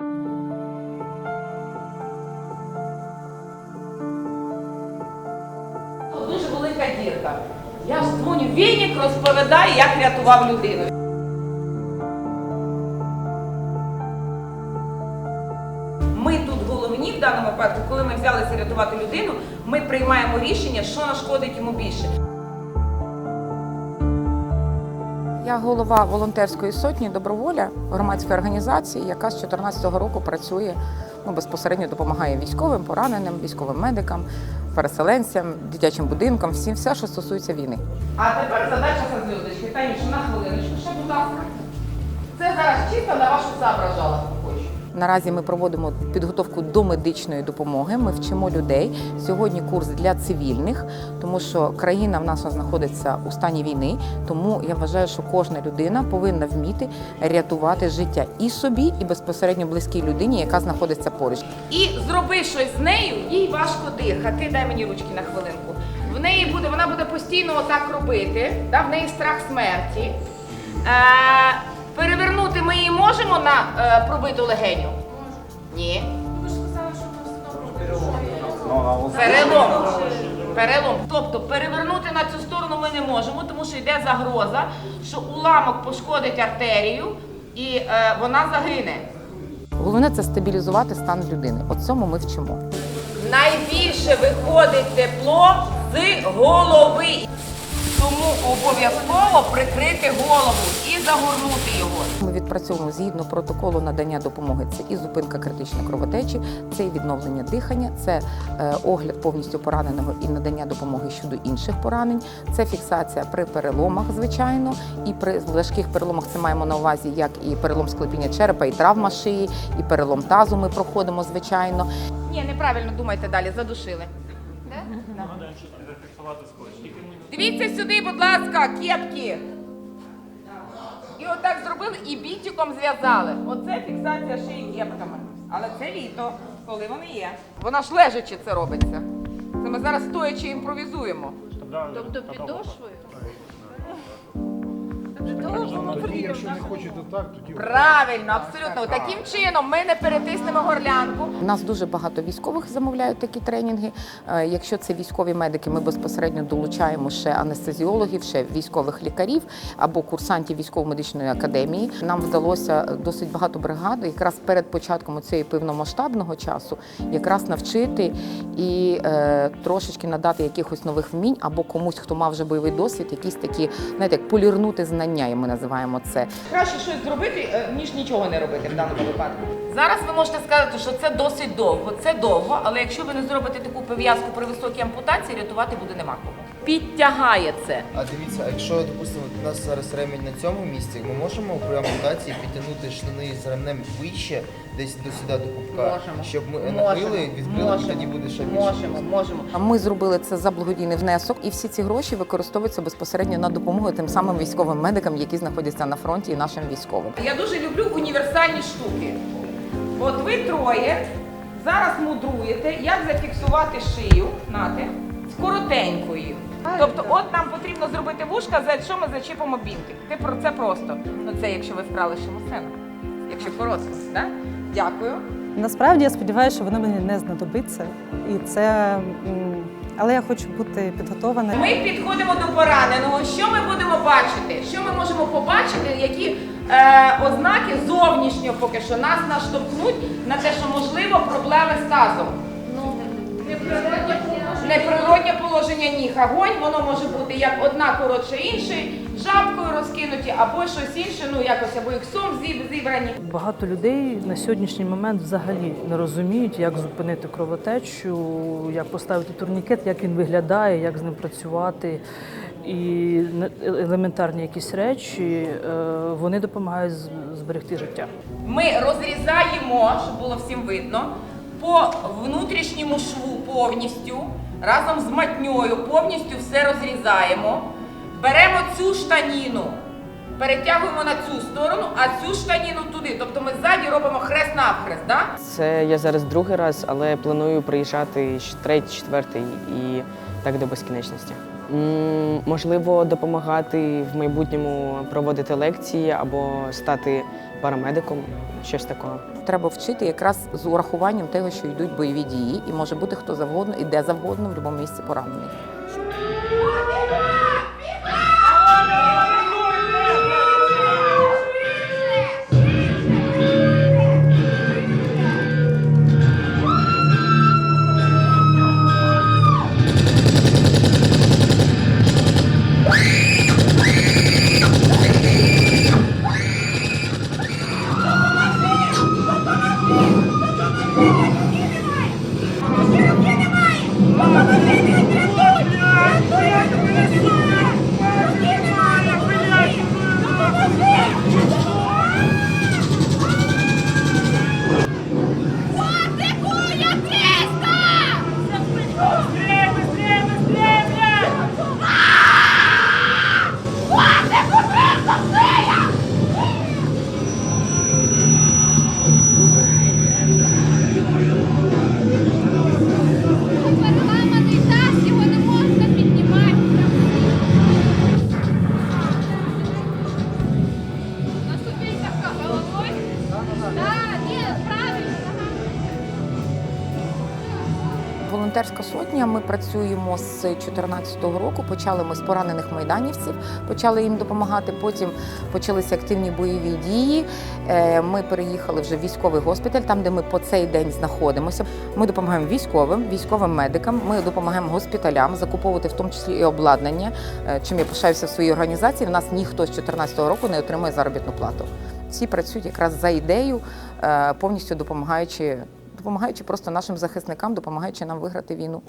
Дуже велика дірка. Я ж дзвоню Вінік, розповідає, як рятував людину. Ми тут головні в даному випадку, коли ми взялися рятувати людину, ми приймаємо рішення, що нашкодить йому більше. Я голова волонтерської сотні Доброволя громадської організації, яка з 2014 року працює ну, безпосередньо допомагає військовим, пораненим, військовим медикам, переселенцям, дитячим будинкам, всім все, що стосується війни. А тепер задача за зв'язочки. Танюша, на хвилиночку, ще, будь ласка. Це зараз чисто на вашу соображалку хочу. Наразі ми проводимо підготовку до медичної допомоги. Ми вчимо людей. Сьогодні курс для цивільних, тому що країна в нас знаходиться у стані війни. Тому я вважаю, що кожна людина повинна вміти рятувати життя і собі, і безпосередньо близькій людині, яка знаходиться поруч. І зроби щось з нею, їй важко дихати. Дай мені ручки на хвилинку. В неї буде, вона буде постійно отак робити, да? в неї страх смерті. Е, перевернути ми її можемо на е, пробиту легеню? Ні. Перелом. Перелом. Тобто перевернути на цю сторону ми не можемо, тому що йде загроза, що уламок пошкодить артерію і е, вона загине. Головне це стабілізувати стан людини. От цьому ми вчимо. Найбільше виходить тепло з голови. Тому обов'язково прикрити голову і загорнути його. Ми відпрацьовуємо згідно протоколу надання допомоги. Це і зупинка критичної кровотечі, це і відновлення дихання, це е, огляд повністю пораненого і надання допомоги щодо інших поранень. Це фіксація при переломах, звичайно, і при важких переломах це маємо на увазі, як і перелом склепіння черепа, і травма шиї, і перелом тазу. Ми проходимо, звичайно. Ні, неправильно думайте далі, задушили. Дивіться сюди, будь ласка, кепки. І отак зробили і бінтиком зв'язали. Оце фіксація шиї кепками. Але це літо, коли вони є. Вона ж лежачи це робиться. Це ми зараз стоячи імпровізуємо. Тобто підошвою? Тоді, якщо не хочете так, тоді Правильно, абсолютно. Таким чином ми не перетиснемо горлянку. У нас дуже багато військових замовляють такі тренінги. Е, Якщо це військові медики, ми безпосередньо долучаємо ще анестезіологів, ще військових лікарів або курсантів військово-медичної академії. Нам вдалося досить багато бригад, якраз перед початком цієї повномасштабного часу, якраз навчити і е, трошечки надати якихось нових вмінь, або комусь, хто мав вже бойовий досвід, якісь такі, знаєте, як полірнути знання, і ми називаємо це. Краще щось зробити, е, ніж нічого не робити в даному випадку. Зараз ви можете сказати, що це досить довго. Це довго, але якщо ви не зробите таку пов'язку при високій ампутації, рятувати буде нема кого. Підтягає це. А дивіться, а якщо, допустимо, у нас зараз ремінь на цьому місці, ми можемо при ампутації підтягнути штани з ремнем вище, десь до сюди до пупка, Можемо. щоб ми Можемо. накрили, відкрили, і тоді буде ще більше. Можемо, можемо. А Ми зробили це за благодійний внесок, і всі ці гроші використовуються безпосередньо на допомогу тим самим військовим медикам, які знаходяться на фронті, і нашим військовим. Я дуже люблю універсальні штуки. От ви троє зараз мудруєте, як зафіксувати шию, нате, з коротенькою. Тобто, от нам потрібно зробити вушка, за що ми зачіпимо бінтик. Це про це просто. Ну це якщо ви вкрали шимосену. Якщо коротко, да? Дякую. Насправді я сподіваюся, що воно мені не знадобиться. І це, але я хочу бути підготована. Ми підходимо до пораненого. Що ми будемо бачити? Що ми можемо побачити? Які е, ознаки зовнішньо поки що нас наштовхнуть на те, що можливо проблеми з тазом? Неприроднє положення ніг. Огонь, воно може бути як одна коротше іншої, жабкою розкинуті, або щось інше, ну якось або іксом зіб- зібрані. Багато людей на сьогоднішній момент взагалі не розуміють, як зупинити кровотечу, як поставити турнікет, як він виглядає, як з ним працювати. І елементарні якісь речі е, вони допомагають зберегти життя. Ми розрізаємо, щоб було всім видно, по внутрішньому шву повністю, разом з матньою, повністю все розрізаємо. Беремо цю штаніну, перетягуємо на цю сторону, а цю штаніну туди. Тобто ми ззаді робимо хрест навхрест. Да? Це я зараз другий раз, але планую приїжджати третій, четвертий і так до безкінечності. Можливо, допомагати в майбутньому проводити лекції або стати парамедиком, щось такого. Треба вчити якраз з урахуванням того, що йдуть бойові дії, і може бути хто завгодно і де завгодно в будь-якому місці поранений. Thank you. Волонтерська сотня. Ми працюємо з 2014 року. Почали ми з поранених майданівців, почали їм допомагати. Потім почалися активні бойові дії. Е, Ми переїхали вже в військовий госпіталь, там де ми по цей день знаходимося. Ми допомагаємо військовим, військовим медикам. Ми допомагаємо госпіталям закуповувати в тому числі і обладнання. Е, Чим я пишаюся в своїй організації. В нас ніхто з 2014 року не отримує заробітну плату. Всі працюють якраз за ідею, е, повністю допомагаючи допомагаючи просто нашим захисникам, допомагаючи нам виграти війну.